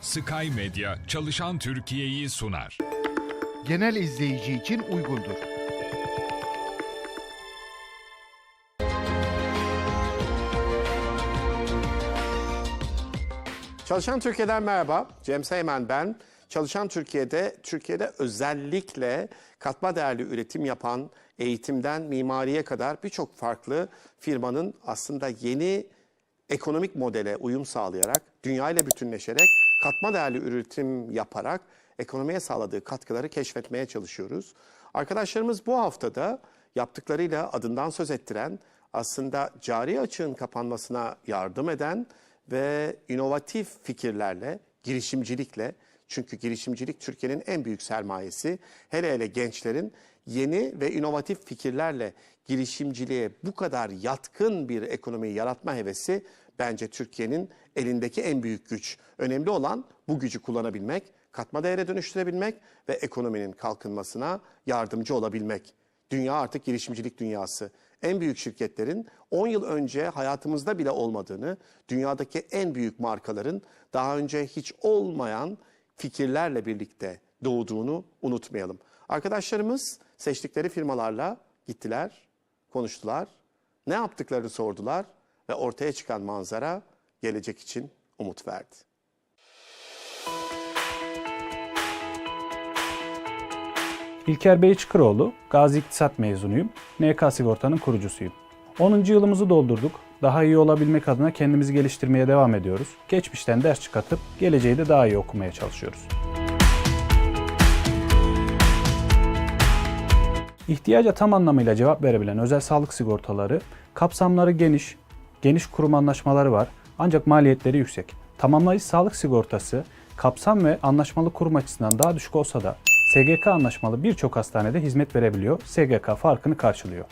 Sky Medya çalışan Türkiye'yi sunar. genel izleyici için uygundur. Çalışan Türkiye'den merhaba. Cem Seymen ben. Çalışan Türkiye'de, Türkiye'de özellikle katma değerli üretim yapan, eğitimden mimariye kadar birçok farklı firmanın aslında yeni ekonomik modele uyum sağlayarak, dünya ile bütünleşerek, katma değerli üretim yaparak ekonomiye sağladığı katkıları keşfetmeye çalışıyoruz. Arkadaşlarımız bu haftada yaptıklarıyla adından söz ettiren, aslında cari açığın kapanmasına yardım eden ve inovatif fikirlerle, girişimcilikle, çünkü girişimcilik Türkiye'nin en büyük sermayesi, hele hele gençlerin yeni ve inovatif fikirlerle girişimciliğe bu kadar yatkın bir ekonomiyi yaratma hevesi bence Türkiye'nin elindeki en büyük güç. Önemli olan bu gücü kullanabilmek, katma değere dönüştürebilmek ve ekonominin kalkınmasına yardımcı olabilmek. Dünya artık girişimcilik dünyası. En büyük şirketlerin 10 yıl önce hayatımızda bile olmadığını, dünyadaki en büyük markaların daha önce hiç olmayan fikirlerle birlikte doğduğunu unutmayalım. Arkadaşlarımız seçtikleri firmalarla gittiler, konuştular, ne yaptıklarını sordular ve ortaya çıkan manzara gelecek için umut verdi. İlker Bey Çıkıroğlu, Gazi İktisat mezunuyum. NK Sigorta'nın kurucusuyum. 10. yılımızı doldurduk. Daha iyi olabilmek adına kendimizi geliştirmeye devam ediyoruz. Geçmişten ders çıkartıp geleceği de daha iyi okumaya çalışıyoruz. İhtiyaca tam anlamıyla cevap verebilen özel sağlık sigortaları, kapsamları geniş, geniş kurum anlaşmaları var ancak maliyetleri yüksek. Tamamlayıcı sağlık sigortası kapsam ve anlaşmalı kurum açısından daha düşük olsa da SGK anlaşmalı birçok hastanede hizmet verebiliyor, SGK farkını karşılıyor.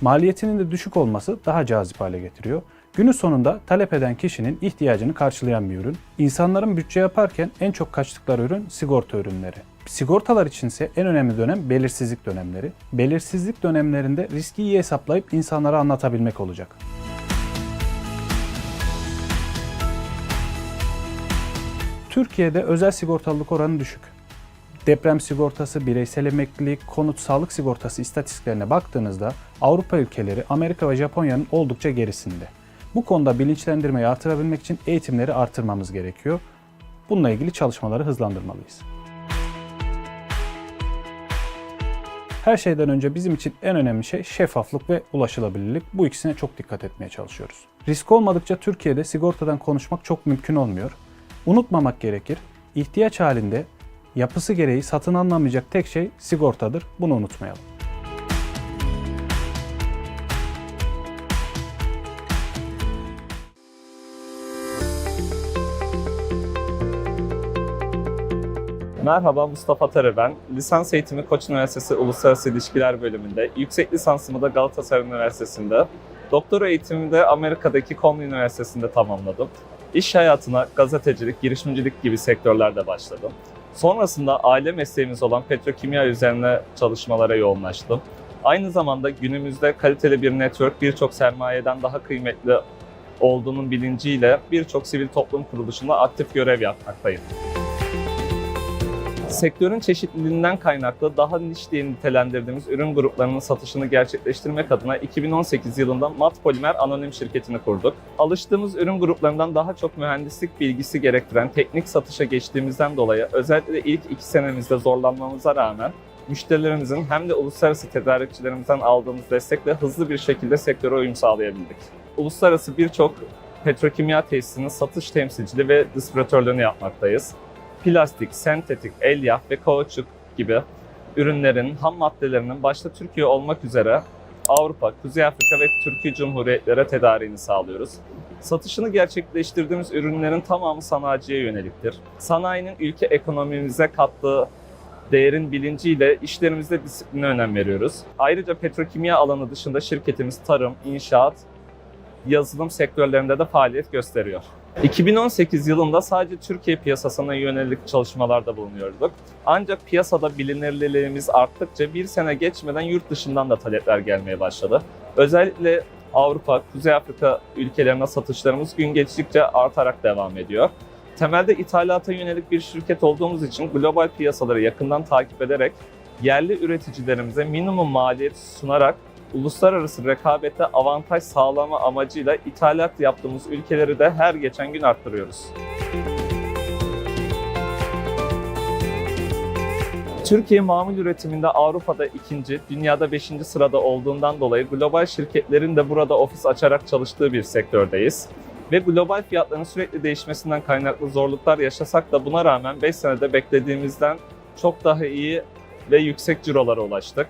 Maliyetinin de düşük olması daha cazip hale getiriyor. Günün sonunda talep eden kişinin ihtiyacını karşılayan bir ürün. İnsanların bütçe yaparken en çok kaçtıkları ürün sigorta ürünleri. Sigortalar içinse en önemli dönem belirsizlik dönemleri. Belirsizlik dönemlerinde riski iyi hesaplayıp insanlara anlatabilmek olacak. Türkiye'de özel sigortalılık oranı düşük. Deprem sigortası, bireysel emeklilik, konut sağlık sigortası istatistiklerine baktığınızda Avrupa ülkeleri, Amerika ve Japonya'nın oldukça gerisinde. Bu konuda bilinçlendirmeyi artırabilmek için eğitimleri artırmamız gerekiyor. Bununla ilgili çalışmaları hızlandırmalıyız. Her şeyden önce bizim için en önemli şey şeffaflık ve ulaşılabilirlik. Bu ikisine çok dikkat etmeye çalışıyoruz. Risk olmadıkça Türkiye'de sigortadan konuşmak çok mümkün olmuyor. Unutmamak gerekir. İhtiyaç halinde yapısı gereği satın alınamayacak tek şey sigortadır. Bunu unutmayalım. Merhaba Mustafa Tarı ben. Lisans eğitimi Koç Üniversitesi Uluslararası İlişkiler bölümünde, yüksek lisansımı da Galatasaray Üniversitesi'nde, doktora eğitimimi de Amerika'daki Conley Üniversitesi'nde tamamladım. İş hayatına gazetecilik, girişimcilik gibi sektörlerde başladım. Sonrasında aile mesleğimiz olan petrokimya üzerine çalışmalara yoğunlaştım. Aynı zamanda günümüzde kaliteli bir network birçok sermayeden daha kıymetli olduğunun bilinciyle birçok sivil toplum kuruluşunda aktif görev yapmaktayım. Sektörün çeşitliliğinden kaynaklı daha niş diye nitelendirdiğimiz ürün gruplarının satışını gerçekleştirmek adına 2018 yılında Mat Polimer Anonim şirketini kurduk. Alıştığımız ürün gruplarından daha çok mühendislik bilgisi gerektiren teknik satışa geçtiğimizden dolayı özellikle ilk iki senemizde zorlanmamıza rağmen müşterilerimizin hem de uluslararası tedarikçilerimizden aldığımız destekle hızlı bir şekilde sektöre uyum sağlayabildik. Uluslararası birçok petrokimya tesisinin satış temsilciliği ve distribütörlüğünü yapmaktayız plastik, sentetik, elyaf ve kauçuk gibi ürünlerin ham maddelerinin başta Türkiye olmak üzere Avrupa, Kuzey Afrika ve Türkiye Cumhuriyetlere tedariğini sağlıyoruz. Satışını gerçekleştirdiğimiz ürünlerin tamamı sanayiciye yöneliktir. Sanayinin ülke ekonomimize kattığı değerin bilinciyle işlerimizde disipline önem veriyoruz. Ayrıca petrokimya alanı dışında şirketimiz tarım, inşaat, yazılım sektörlerinde de faaliyet gösteriyor. 2018 yılında sadece Türkiye piyasasına yönelik çalışmalarda bulunuyorduk. Ancak piyasada bilinirliğimiz arttıkça bir sene geçmeden yurt dışından da talepler gelmeye başladı. Özellikle Avrupa, Kuzey Afrika ülkelerine satışlarımız gün geçtikçe artarak devam ediyor. Temelde ithalata yönelik bir şirket olduğumuz için global piyasaları yakından takip ederek yerli üreticilerimize minimum maliyet sunarak uluslararası rekabette avantaj sağlama amacıyla ithalat yaptığımız ülkeleri de her geçen gün arttırıyoruz. Türkiye mamul üretiminde Avrupa'da ikinci, dünyada beşinci sırada olduğundan dolayı global şirketlerin de burada ofis açarak çalıştığı bir sektördeyiz. Ve global fiyatların sürekli değişmesinden kaynaklı zorluklar yaşasak da buna rağmen 5 senede beklediğimizden çok daha iyi ve yüksek cirolara ulaştık.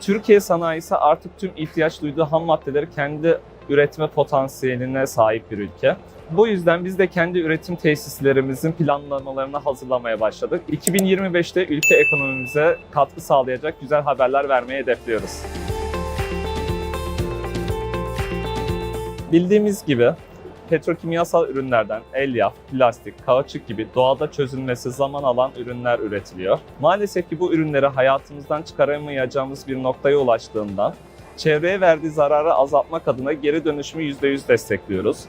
Türkiye sanayisi artık tüm ihtiyaç duyduğu ham maddeleri kendi üretme potansiyeline sahip bir ülke. Bu yüzden biz de kendi üretim tesislerimizin planlamalarını hazırlamaya başladık. 2025'te ülke ekonomimize katkı sağlayacak güzel haberler vermeyi hedefliyoruz. Bildiğimiz gibi petrokimyasal ürünlerden elyaf, plastik, kauçuk gibi doğada çözülmesi zaman alan ürünler üretiliyor. Maalesef ki bu ürünleri hayatımızdan çıkaramayacağımız bir noktaya ulaştığından çevreye verdiği zararı azaltmak adına geri dönüşümü %100 destekliyoruz.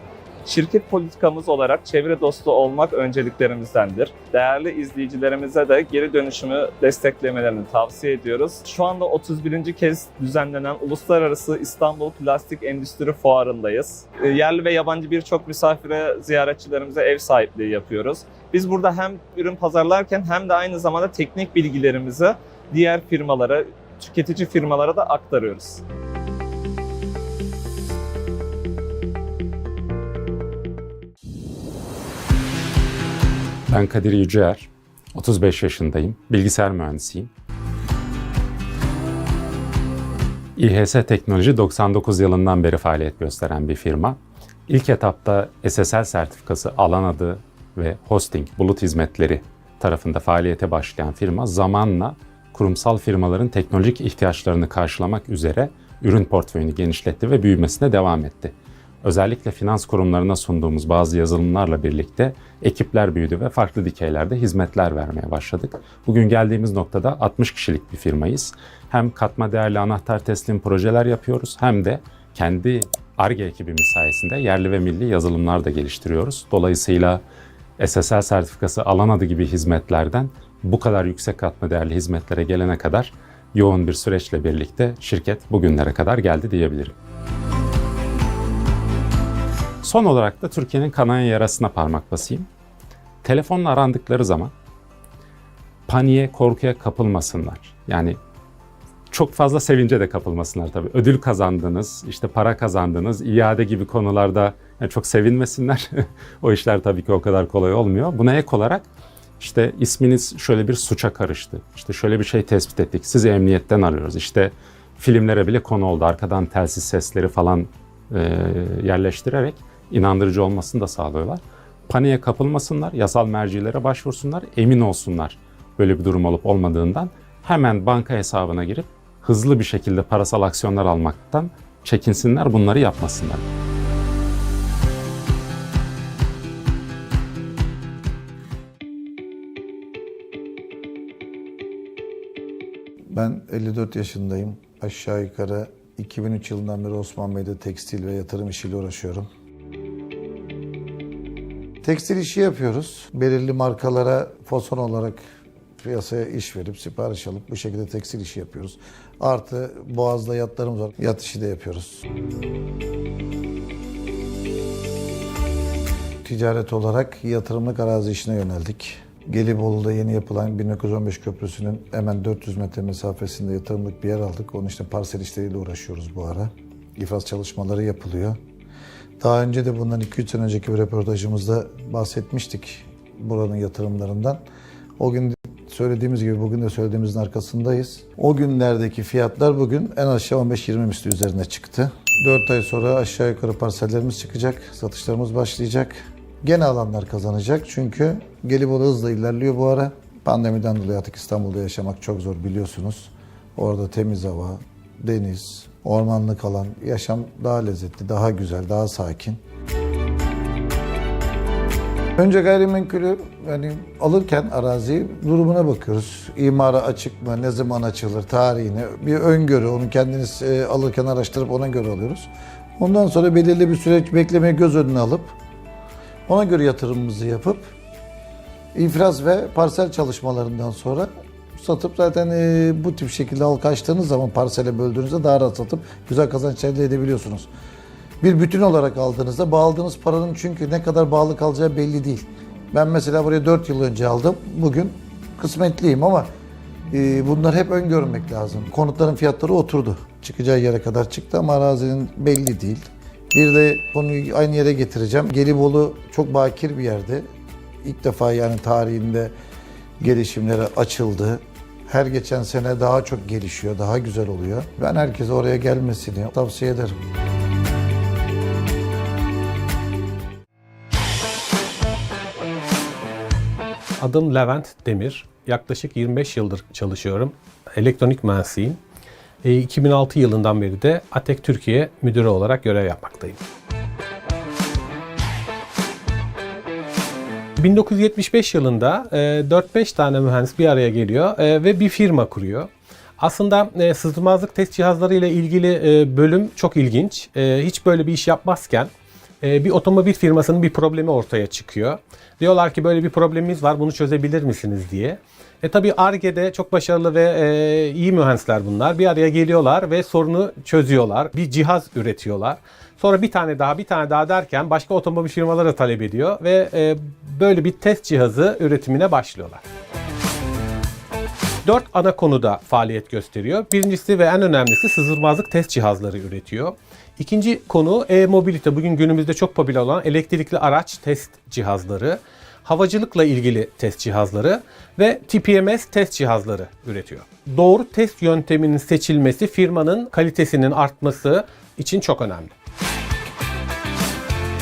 Şirket politikamız olarak çevre dostu olmak önceliklerimizdendir. Değerli izleyicilerimize de geri dönüşümü desteklemelerini tavsiye ediyoruz. Şu anda 31. kez düzenlenen Uluslararası İstanbul Plastik Endüstri Fuarı'ndayız. E, Yerli ve yabancı birçok misafire, ziyaretçilerimize ev sahipliği yapıyoruz. Biz burada hem ürün pazarlarken hem de aynı zamanda teknik bilgilerimizi diğer firmalara, tüketici firmalara da aktarıyoruz. Ben Kadir Yüceer, 35 yaşındayım, bilgisayar mühendisiyim. İHS Teknoloji 99 yılından beri faaliyet gösteren bir firma. İlk etapta SSL sertifikası alan adı ve hosting, bulut hizmetleri tarafında faaliyete başlayan firma zamanla kurumsal firmaların teknolojik ihtiyaçlarını karşılamak üzere ürün portföyünü genişletti ve büyümesine devam etti. Özellikle finans kurumlarına sunduğumuz bazı yazılımlarla birlikte ekipler büyüdü ve farklı dikeylerde hizmetler vermeye başladık. Bugün geldiğimiz noktada 60 kişilik bir firmayız. Hem katma değerli anahtar teslim projeler yapıyoruz hem de kendi ARGE ekibimiz sayesinde yerli ve milli yazılımlar da geliştiriyoruz. Dolayısıyla SSL sertifikası alan adı gibi hizmetlerden bu kadar yüksek katma değerli hizmetlere gelene kadar yoğun bir süreçle birlikte şirket bugünlere kadar geldi diyebilirim. Son olarak da Türkiye'nin kanayan yarasına parmak basayım. Telefonla arandıkları zaman paniğe, korkuya kapılmasınlar. Yani çok fazla sevince de kapılmasınlar tabii. Ödül kazandınız, işte para kazandınız, iade gibi konularda yani çok sevinmesinler. o işler tabii ki o kadar kolay olmuyor. Buna ek olarak işte isminiz şöyle bir suça karıştı. İşte şöyle bir şey tespit ettik. Sizi emniyetten arıyoruz. İşte filmlere bile konu oldu. Arkadan telsiz sesleri falan e, yerleştirerek inandırıcı olmasını da sağlıyorlar. Paniğe kapılmasınlar, yasal mercilere başvursunlar, emin olsunlar böyle bir durum olup olmadığından hemen banka hesabına girip hızlı bir şekilde parasal aksiyonlar almaktan çekinsinler, bunları yapmasınlar. Ben 54 yaşındayım. Aşağı yukarı 2003 yılından beri Osman Bey'de tekstil ve yatırım işiyle uğraşıyorum. Tekstil işi yapıyoruz. Belirli markalara fason olarak piyasaya iş verip sipariş alıp bu şekilde tekstil işi yapıyoruz. Artı Boğaz'da yatlarımız var. Yat işi de yapıyoruz. Ticaret olarak yatırımlık arazi işine yöneldik. Gelibolu'da yeni yapılan 1915 Köprüsü'nün hemen 400 metre mesafesinde yatırımlık bir yer aldık. Onun işte parsel işleriyle uğraşıyoruz bu ara. İfraz çalışmaları yapılıyor. Daha önce de bundan 2-3 sene önceki bir röportajımızda bahsetmiştik buranın yatırımlarından. O gün söylediğimiz gibi bugün de söylediğimizin arkasındayız. O günlerdeki fiyatlar bugün en aşağı 15-20 misli üzerine çıktı. 4 ay sonra aşağı yukarı parsellerimiz çıkacak, satışlarımız başlayacak. Gene alanlar kazanacak çünkü Gelibolu hızla ilerliyor bu ara. Pandemiden dolayı artık İstanbul'da yaşamak çok zor biliyorsunuz. Orada temiz hava, deniz, ormanlık alan, yaşam daha lezzetli, daha güzel, daha sakin. Önce gayrimenkulü yani alırken araziyi durumuna bakıyoruz. İmara açık mı, ne zaman açılır, tarihini, bir öngörü, onu kendiniz e, alırken araştırıp ona göre alıyoruz. Ondan sonra belirli bir süreç beklemeyi göz önüne alıp ona göre yatırımımızı yapıp İfraz ve parsel çalışmalarından sonra satıp zaten e, bu tip şekilde halka açtığınız zaman parsele böldüğünüzde daha rahat satıp güzel kazanç elde edebiliyorsunuz. Bir bütün olarak aldığınızda bağladığınız paranın çünkü ne kadar bağlı kalacağı belli değil. Ben mesela buraya 4 yıl önce aldım. Bugün kısmetliyim ama e, bunları hep öngörmek lazım. Konutların fiyatları oturdu. Çıkacağı yere kadar çıktı ama arazinin belli değil. Bir de konuyu aynı yere getireceğim. Gelibolu çok bakir bir yerde. İlk defa yani tarihinde gelişimlere açıldı. Her geçen sene daha çok gelişiyor, daha güzel oluyor. Ben herkese oraya gelmesini tavsiye ederim. Adım Levent Demir. Yaklaşık 25 yıldır çalışıyorum. Elektronik mühendisiyim. E, 2006 yılından beri de ATEK Türkiye müdürü olarak görev yapmaktayım. 1975 yılında e, 4-5 tane mühendis bir araya geliyor e, ve bir firma kuruyor. Aslında e, sızılmazlık test cihazları ile ilgili e, bölüm çok ilginç. E, hiç böyle bir iş yapmazken e, bir otomobil firmasının bir problemi ortaya çıkıyor. Diyorlar ki böyle bir problemimiz var bunu çözebilir misiniz diye. E tabi ARGE'de çok başarılı ve e, iyi mühendisler bunlar. Bir araya geliyorlar ve sorunu çözüyorlar. Bir cihaz üretiyorlar. Sonra bir tane daha bir tane daha derken başka otomobil firmaları talep ediyor ve e, böyle bir test cihazı üretimine başlıyorlar. Dört ana konuda faaliyet gösteriyor. Birincisi ve en önemlisi sızılmazlık test cihazları üretiyor. İkinci konu e-mobilite. Bugün günümüzde çok popüler olan elektrikli araç test cihazları. Havacılıkla ilgili test cihazları ve TPMS test cihazları üretiyor. Doğru test yönteminin seçilmesi firmanın kalitesinin artması için çok önemli.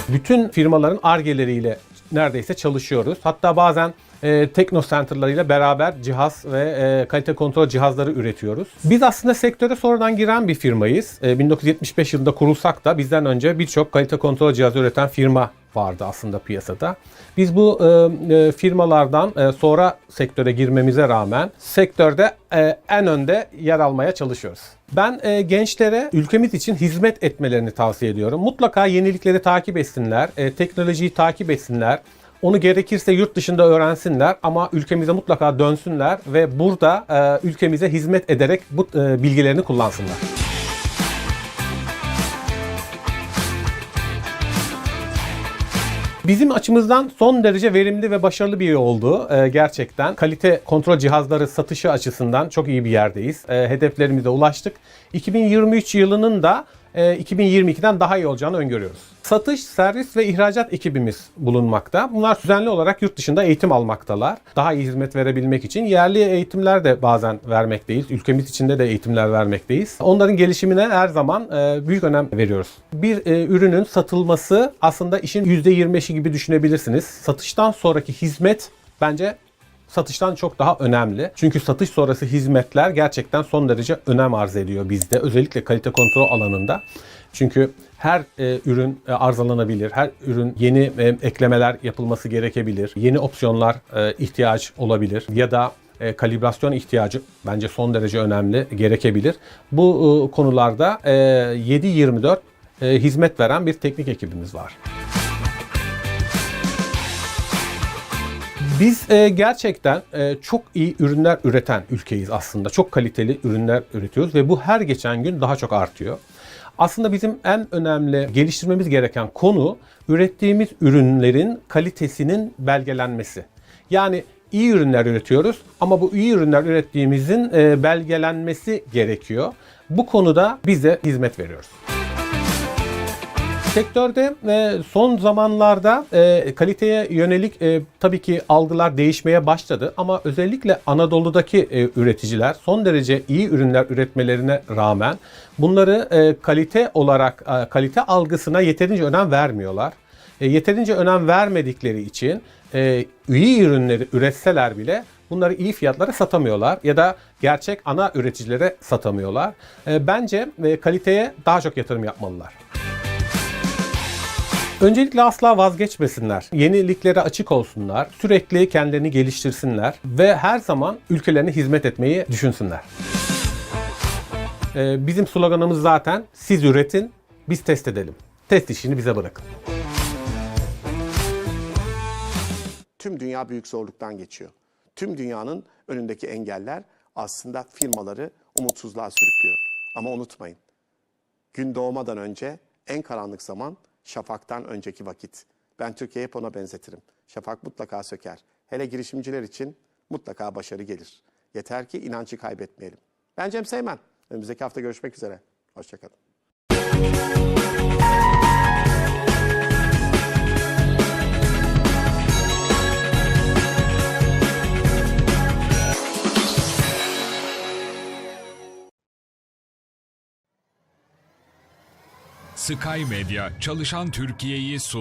Bütün firmaların argeleriyle neredeyse çalışıyoruz. Hatta bazen e, tekno center'larıyla beraber cihaz ve e, kalite kontrol cihazları üretiyoruz. Biz aslında sektöre sonradan giren bir firmayız. E, 1975 yılında kurulsak da bizden önce birçok kalite kontrol cihazı üreten firma vardı aslında piyasada. Biz bu e, e, firmalardan e, sonra sektöre girmemize rağmen sektörde e, en önde yer almaya çalışıyoruz. Ben e, gençlere ülkemiz için hizmet etmelerini tavsiye ediyorum. Mutlaka yenilikleri takip etsinler, e, teknolojiyi takip etsinler. Onu gerekirse yurt dışında öğrensinler ama ülkemize mutlaka dönsünler ve burada e, ülkemize hizmet ederek bu e, bilgilerini kullansınlar. Bizim açımızdan son derece verimli ve başarılı bir yıl oldu e, gerçekten. Kalite kontrol cihazları satışı açısından çok iyi bir yerdeyiz. E, hedeflerimize ulaştık. 2023 yılının da 2022'den daha iyi olacağını öngörüyoruz. Satış, servis ve ihracat ekibimiz bulunmakta. Bunlar düzenli olarak yurt dışında eğitim almaktalar. Daha iyi hizmet verebilmek için yerli eğitimler de bazen vermekteyiz. Ülkemiz içinde de eğitimler vermekteyiz. Onların gelişimine her zaman e, büyük önem veriyoruz. Bir e, ürünün satılması aslında işin %25'i gibi düşünebilirsiniz. Satıştan sonraki hizmet bence satıştan çok daha önemli. Çünkü satış sonrası hizmetler gerçekten son derece önem arz ediyor bizde. Özellikle kalite kontrol alanında. Çünkü her e, ürün e, arızalanabilir. Her ürün yeni e, eklemeler yapılması gerekebilir. Yeni opsiyonlar e, ihtiyaç olabilir ya da e, kalibrasyon ihtiyacı bence son derece önemli gerekebilir. Bu e, konularda e, 7-24 e, hizmet veren bir teknik ekibimiz var. Biz e, gerçekten e, çok iyi ürünler üreten ülkeyiz aslında. Çok kaliteli ürünler üretiyoruz ve bu her geçen gün daha çok artıyor. Aslında bizim en önemli geliştirmemiz gereken konu ürettiğimiz ürünlerin kalitesinin belgelenmesi. Yani iyi ürünler üretiyoruz ama bu iyi ürünler ürettiğimizin e, belgelenmesi gerekiyor. Bu konuda biz de hizmet veriyoruz. Sektörde e, son zamanlarda e, kaliteye yönelik e, tabii ki algılar değişmeye başladı ama özellikle Anadolu'daki e, üreticiler son derece iyi ürünler üretmelerine rağmen bunları e, kalite olarak e, kalite algısına yeterince önem vermiyorlar. E, yeterince önem vermedikleri için e, iyi ürünleri üretseler bile bunları iyi fiyatlara satamıyorlar ya da gerçek ana üreticilere satamıyorlar. E, bence e, kaliteye daha çok yatırım yapmalılar. Öncelikle asla vazgeçmesinler. Yeniliklere açık olsunlar. Sürekli kendilerini geliştirsinler ve her zaman ülkelerine hizmet etmeyi düşünsünler. Ee, Bizim sloganımız zaten siz üretin, biz test edelim. Test işini bize bırakın. Tüm dünya büyük zorluktan geçiyor. Tüm dünyanın önündeki engeller aslında firmaları umutsuzluğa sürüklüyor. Ama unutmayın, gün doğmadan önce en karanlık zaman şafaktan önceki vakit. Ben Türkiye'yi hep ona benzetirim. Şafak mutlaka söker. Hele girişimciler için mutlaka başarı gelir. Yeter ki inancı kaybetmeyelim. Ben Cem Seymen. Önümüzdeki hafta görüşmek üzere. Hoşçakalın. Sky Medya çalışan Türkiye'yi sunar.